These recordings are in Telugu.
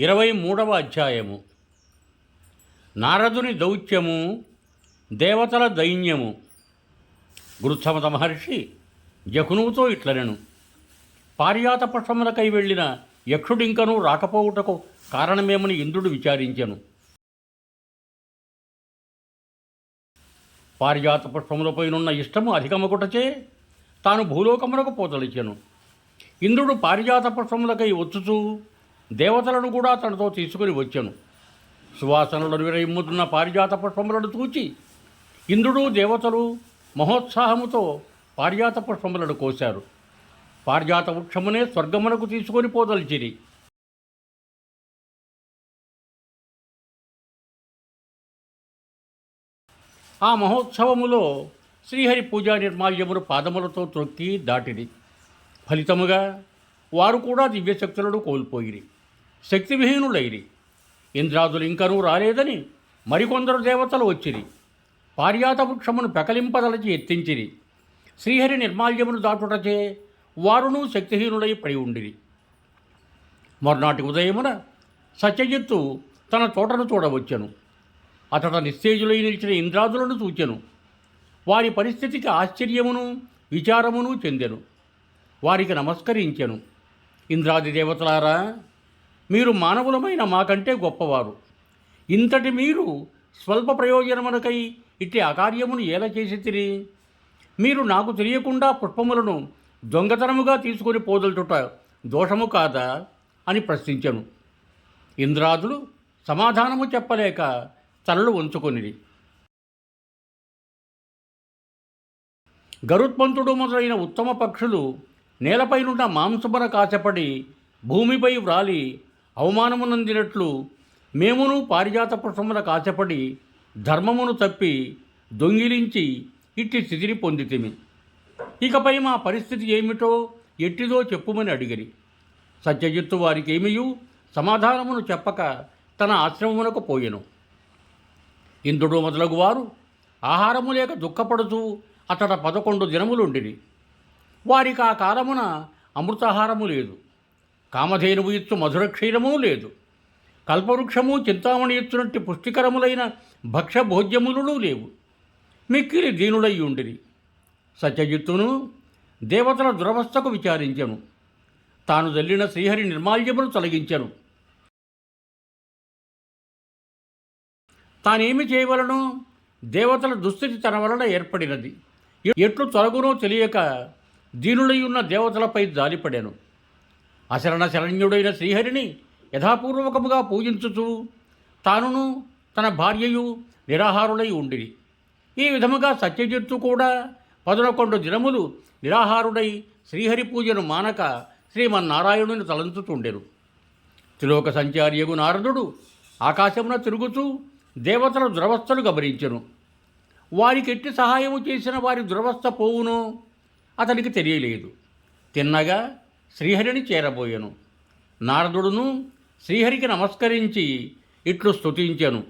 ఇరవై మూడవ అధ్యాయము. నారదుని దౌత్యము దేవతల దైన్యము. గురుత్సమత మహర్షి జకునువుతో ఇట్లనెను. పారియాత వెళ్ళిన యక్షుడింకను రాకపోవుటకు కారణమేమని ఇంద్రుడు విచారించెను. పారిజాత పుష్పములపైనున్న ఇష్టము అధికమగుటచే తాను భూలోకమునకు పోతలిచెను. ఇంద్రుడు పారిజాత పుష్పములకై వచ్చుచూ దేవతలను కూడా తనతో తీసుకుని వచ్చాను. సువాసనలను విరయిమ్ముతున్న పారిజాత పుష్పములను చూచి ఇంద్రుడు దేవతలు మహోత్సాహముతో పారిజాత పుష్పములను కోశారు. పారిజాత వృక్షమునే స్వర్గమునకు తీసుకొని పోదలిచిరి. ఆ మహోత్సవములో శ్రీహరి పూజా నిర్మాల్యమును పాదములతో త్రొక్కి దాటిది ఫలితముగా వారు కూడా దివ్యశక్తులను కోల్పోయిరి. శక్తివిహీనులైరి. ఇంద్రాదులు ఇంకనూ రాలేదని మరికొందరు దేవతలు వచ్చిరి. పార్యాతవృక్షమును పెకలింపదలచి ఎత్తించిరి. శ్రీహరి నిర్మాల్యమును దాటుటచే వారును శక్తిహీనులై పడి ఉండిరి. మర్నాటి ఉదయమున సత్యజిత్తు తన తోటను చూడవచ్చెను. అతడ నిస్తేజులై నిలిచిన ఇంద్రాదులను చూచెను. వారి పరిస్థితికి ఆశ్చర్యమును విచారమును చెందెను. వారికి నమస్కరించెను. ఇంద్రాది దేవతలారా మీరు మానవులమైన మాకంటే గొప్పవారు. ఇంతటి మీరు స్వల్ప ప్రయోజనమునకై ఇట్టి అకార్యమును ఎలా చేసి తిరి మీరు నాకు తెలియకుండా పుష్పములను దొంగతనముగా తీసుకొని పోదలుచుట దోషము కాదా అని ప్రశ్నించెను. ఇంద్రాదులు సమాధానము చెప్పలేక తలలు ఉంచుకొనిది గరుత్మంతుడు మొదలైన ఉత్తమ పక్షులు నేలపైనున్న మాంసమున కాచపడి భూమిపై వ్రాలి అవమానమునందినట్లు మేమును పారిజాత పుష్పముల ఆశపడి ధర్మమును తప్పి దొంగిలించి ఇట్టి స్థితిని పొందితిమి. ఇకపై మా పరిస్థితి ఏమిటో ఎట్టిదో చెప్పుమని అడిగిరి. సత్యజిత్తు వారికి ఏమియు సమాధానమును చెప్పక తన ఆశ్రమమునకు పోయెను. ఇంద్రుడు మొదలగు వారు ఆహారము లేక దుఃఖపడుతూ అతడ పదకొండు దినములుండిరి. వారికి ఆ కాలమున అమృతాహారము లేదు. కామధేనువు ఇచ్చు మధుర క్షీరమూ లేదు. కల్పవృక్షము చింతామణి ఇచ్చునట్టి పుష్టికరములైన భక్ష భోజ్యములు లేవు. మిక్కిలి దీనులై ఉండిరి. సత్యజిత్తును దేవతల దురవస్థకు విచారించెను. తాను జల్లిన శ్రీహరి నిర్మాల్యమును తొలగించను. తానేమి చేయవలను దేవతల దుస్థితి తన వలన ఏర్పడినది. ఎట్లు తొలగునో తెలియక దీనులై ఉన్న దేవతలపై జాలిపడాను. అశరణ శరణ్యుడైన శ్రీహరిని యథాపూర్వకముగా పూజించుచు తానును తన భార్యయు నిరాహారులై ఉండిరి. ఈ విధముగా సత్యజిత్తు కూడా పదనకొండు దినములు నిరాహారుడై శ్రీహరి పూజను మానక శ్రీమన్నారాయణుని తలంచుతుండెను. త్రిలోక సంచార్యగు నారదుడు ఆకాశమున తిరుగుతూ దేవతల దురవస్థలు గమనించెను. వారికి ఎట్టి సహాయము చేసిన వారి దురవస్థ పోవునో అతనికి తెలియలేదు. తిన్నగా శ్రీహరిని చేరబోయెను. నారదుడును శ్రీహరికి నమస్కరించి ఇట్లు స్తుతించెను.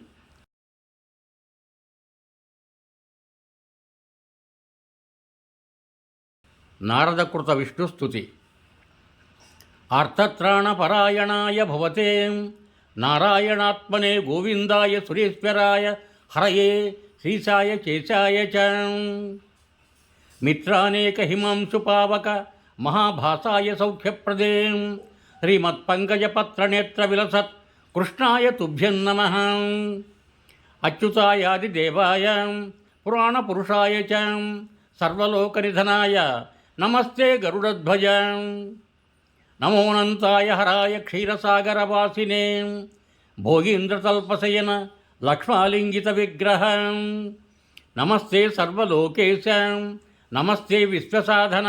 నారదకృత విష్ణుస్తుతి అర్థత్రాణపరాయణాయ భవతే. నారాయణాత్మనే గోవిందాయ సురేశ్వరాయ హరయే శ్రీశాయ చేశాయ చ. మిత్రానేక హిమాంశు పావక మహాభాసాయ సౌఖ్యప్రదే. శ్రీమత్పంకజపత్రనేత్ర విలసత్ కృష్ణాయ తుభ్యం నమ. అచ్యుతాయాదిదేవాయ పురాణపురుషాయ చ సర్వలోకనిధనాయ నమస్తే గరుడధ్వజ. నమోనంతాయ హరాయ క్షీరసాగరవాసినే భోగీంద్రతల్పశయన లక్ష్మాలింగిత విగ్రహ నమస్తే సర్వలోకేశ నమస్తే విశ్వసాధన.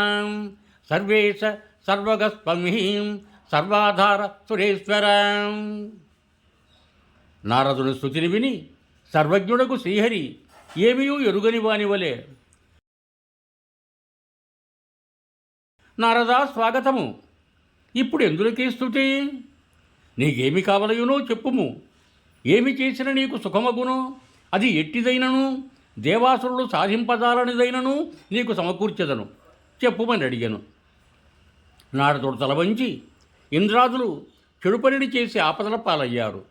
సర్వేశ సర్వగస్పమి సర్వాధార సురేశ్వర. నారదుని స్థుతిని విని సర్వజ్ఞుడకు శ్రీహరి ఏమీయూ ఎరుగని వాని వలె? నారదా స్వాగతము. ఇప్పుడు ఎందులకి స్థుతి నీకేమి కావలయునో చెప్పుము. ఏమి చేసిన నీకు సుఖమగును? అది ఎట్టిదైనను? దేవాసురుడు సాధింపజాలనిదైనను? నీకు సమకూర్చెదను. చెప్పుమని అడిగాను. నారదుడు తల వంచి ఇంద్రాదులు చెడు పనిని చేసి ఆపదల పాలయ్యారు.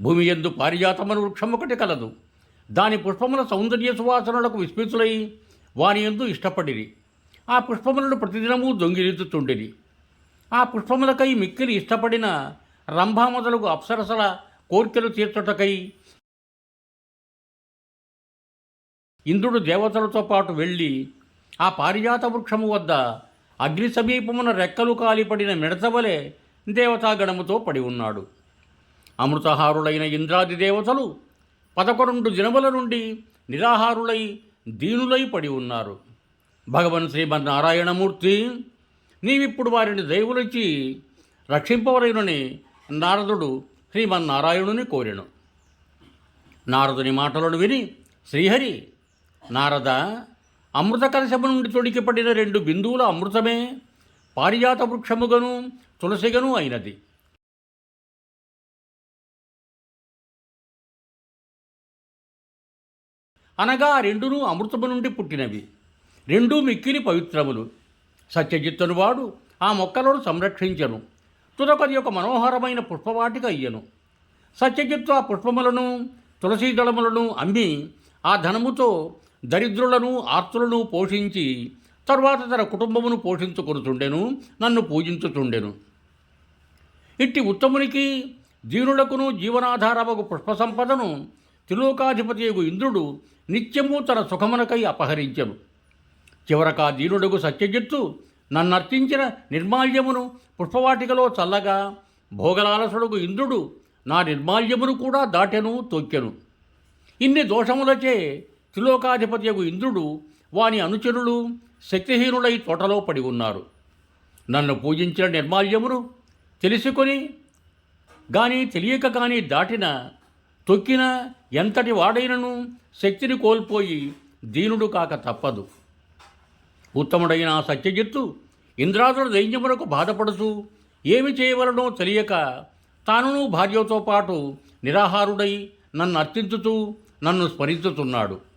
భూమి ఎందు పారిజాతమను వృక్షం ఒకటి కలదు. దాని పుష్పముల సౌందర్య సువాసనలకు విస్మితులై వాని ఎందు ఇష్టపడిరి. ఆ పుష్పములను ప్రతిదినము దొంగిలిద్దుతుండిరి ఆ పుష్పములకై మిక్కిలి ఇష్టపడిన రంభా మొదలగు అప్సరసల కోర్కెలు తీర్చుటకై ఇంద్రుడు దేవతలతో పాటు వెళ్ళి ఆ పారిజాత వృక్షము వద్ద అగ్ని సమీపమున రెక్కలు కాలిపడిన మిడతవలే దేవతాగణముతో పడి ఉన్నాడు. అమృతహారులైన ఇంద్రాది దేవతలు పదకొండు దినముల నుండి నిరాహారులై దీనులై పడి ఉన్నారు. భగవన్ శ్రీమన్నారాయణమూర్తి నీవిప్పుడు వారిని దైవులిచ్చి రక్షింపవలయునని నారదుడు శ్రీమన్నారాయణుని కోరెను. నారదుని మాటలను విని శ్రీహరి నారద అమృత కలశము నుండి తొడికిపడిన రెండు బిందువుల అమృతమే పారిజాత వృక్షముగను తులసిగను అయినది. అనగా రెండును అమృతము నుండి పుట్టినవి. రెండూ మిక్కిలి పవిత్రములు. సత్యజిత్తును వాడు ఆ మొక్కలను సంరక్షించను. తులపది ఒక మనోహరమైన పుష్పవాటిక అయ్యను. సత్యజిత్తు ఆ పుష్పములను తులసీ దళములను అమ్మి ఆ ధనముతో దరిద్రులను ఆర్తులను పోషించి తరువాత తన కుటుంబమును పోషించుకొనుచుండెను నన్ను పూజించుచుండెను. ఇట్టి ఉత్తమునికి దీనులకును జీవనాధారమగు పుష్ప సంపదను త్రిలోకాధిపతియగు ఇంద్రుడు నిత్యము తన సుఖమునకై అపహరించెను. చివరకా దీనుడగు సత్యజిత్తు నన్నర్చించిన నిర్మాల్యమును పుష్పవాటికలో చల్లగా భోగలాలసుడుగు ఇంద్రుడు నా నిర్మాల్యమును కూడా దాటెను తొక్కెను. ఇన్ని దోషములచే త్రిలోకాధిపతియగు ఇంద్రుడు వాని అనుచరులు శక్తిహీనులై తోటలో పడి ఉన్నారు. నన్ను పూజించిన నిర్మాల్యమును తెలుసుకొని గాని తెలియక కానీ దాటిన తొక్కిన ఎంతటి వాడైనను శక్తిని కోల్పోయి దీనుడు కాక తప్పదు. ఉత్తముడైన ఆ సత్యజిత్తు ఇంద్రాదుల దైన్యమునకు బాధపడుతూ ఏమి చేయవలనో తెలియక తానును భార్యతో పాటు నిరాహారుడై నన్ను అర్చించుతూ నన్ను స్మరించుతున్నాడు.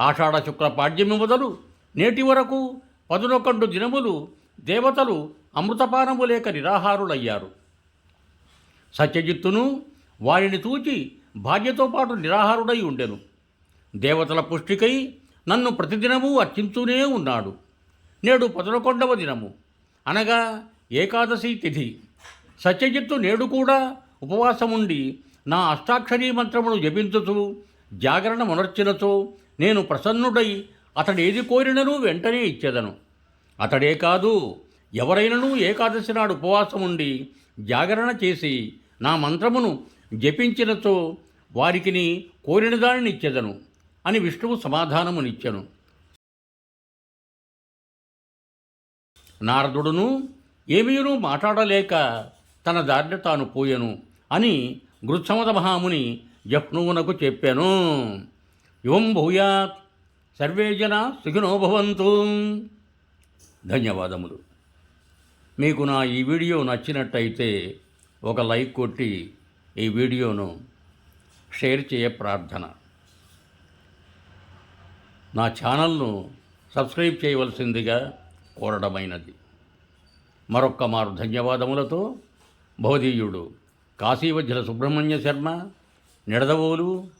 ఆషాఢ శుక్ల పాడ్యమి మొదలు నేటి వరకు పదునొకండు దినములు దేవతలు అమృతపానము లేక నిరాహారులయ్యారు. సత్యజిత్తును వారిని చూచి భార్యతో పాటు నిరాహారుడై ఉండెను. దేవతల పుష్టికై నన్ను ప్రతిదినము అర్చింతూనే ఉన్నాడు. నేడు పదకొండవ దినము. అనగా ఏకాదశి తిథి. సత్యజిత్తు నేడు కూడా ఉపవాసముండి నా అష్టాక్షరీ మంత్రమును జపించుతూ జాగరణ మునర్చినతో నేను ప్రసన్నుడై అతడు ఏది కోరినను వెంటనే ఇచ్చేదను. అతడే కాదు ఎవరైనను ఏకాదశి నాడు ఉపవాసం ఉండి జాగరణ చేసి నా మంత్రమును జపించినచో వారికిని కోరిన దానిని ఇచ్చేదను అని విష్ణువు సమాధానమునిచ్చెను. నారదుడును ఏమీనూ మాట్లాడలేక తన దారిన తాను పోయెను అని గృత్సమద మహాముని జప్నువునకు చెప్పాను. ఇవం భూయాత్. సర్వే జన సుఖినోభవంతు ధన్యవాదములు. మీకు నా ఈ వీడియో నచ్చినట్టయితే ఒక లైక్ కొట్టి ఈ వీడియోను షేర్ చేయ ప్రార్థన. నా ఛానల్ను సబ్స్క్రైబ్ చేయవలసిందిగా కోరడమైనది. మరొక్క మారు ధన్యవాదములతో బోధీయుడు కాశీవజ్ర సుబ్రహ్మణ్య శర్మ నిడదవోలు.